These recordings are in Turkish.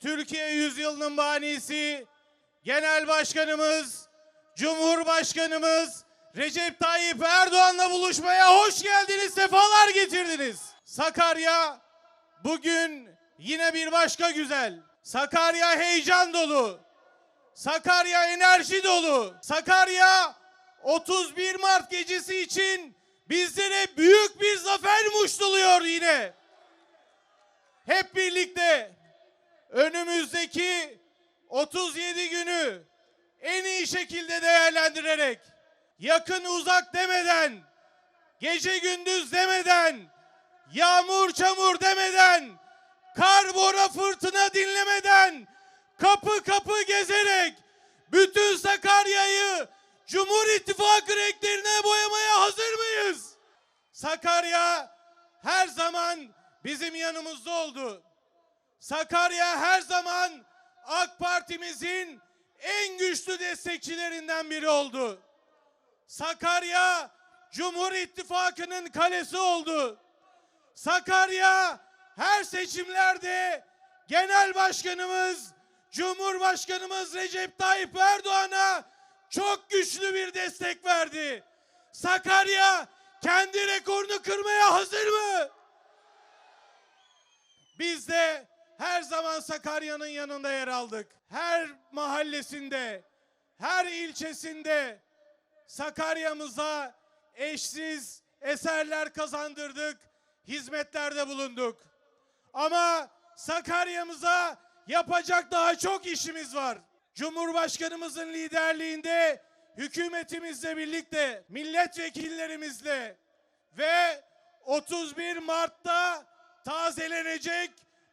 Türkiye yüzyılının banisi Genel Başkanımız, Cumhurbaşkanımız Recep Tayyip Erdoğan'la buluşmaya hoş geldiniz, sefalar getirdiniz. Sakarya bugün yine bir başka güzel. Sakarya heyecan dolu. Sakarya enerji dolu. Sakarya 31 Mart gecesi için bizlere büyük bir zafer muştuluyor yine. Hep birlikte önümüzdeki 37 günü en iyi şekilde değerlendirerek yakın uzak demeden, gece gündüz demeden, yağmur çamur demeden, kar bora fırtına dinlemeden, kapı kapı gezerek bütün Sakarya'yı Cumhur İttifakı renklerine boyamaya hazır mıyız? Sakarya her zaman bizim yanımızda oldu. Sakarya her zaman AK Parti'mizin en güçlü destekçilerinden biri oldu. Sakarya Cumhur İttifakı'nın kalesi oldu. Sakarya her seçimlerde Genel Başkanımız Cumhurbaşkanımız Recep Tayyip Erdoğan'a çok güçlü bir destek verdi. Sakarya kendi rekorunu kırmaya hazır mı? Biz de her zaman Sakarya'nın yanında yer aldık. Her mahallesinde, her ilçesinde Sakarya'mıza eşsiz eserler kazandırdık, hizmetlerde bulunduk. Ama Sakarya'mıza yapacak daha çok işimiz var. Cumhurbaşkanımızın liderliğinde hükümetimizle birlikte, milletvekillerimizle ve 31 Mart'ta tazelenecek,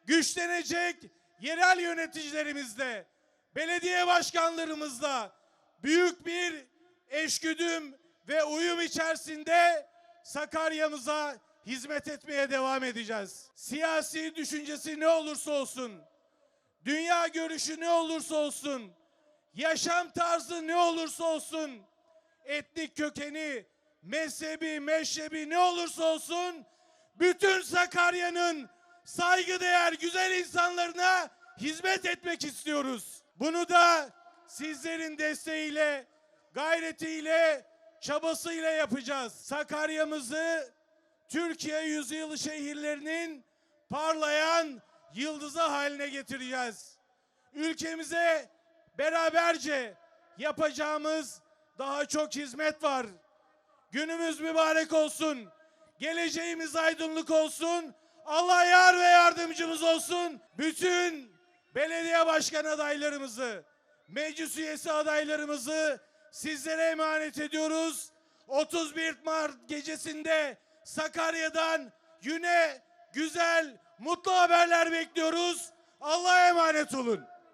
güçlenecek yerel yöneticilerimizle, belediye başkanlarımızla büyük bir eşgüdüm ve uyum içerisinde Sakarya'mıza hizmet etmeye devam edeceğiz. Siyasi düşüncesi ne olursa olsun, dünya görüşü ne olursa olsun, yaşam tarzı ne olursa olsun, etnik kökeni, mezhebi, meşrebi ne olursa olsun, bütün Sakarya'nın saygıdeğer güzel insanlarına hizmet etmek istiyoruz. Bunu da sizlerin desteğiyle, gayretiyle, çabasıyla yapacağız. Sakarya'mızı Türkiye yüzyılı şehirlerinin parlayan yıldızı haline getireceğiz. Ülkemize beraberce yapacağımız daha çok hizmet var. Günümüz mübarek olsun. Geleceğimiz aydınlık olsun. Allah yar ve yardımcımız olsun. Bütün belediye başkan adaylarımızı, meclis üyesi adaylarımızı sizlere emanet ediyoruz. 31 Mart gecesinde Sakarya'dan yine güzel, mutlu haberler bekliyoruz. Allah'a emanet olun.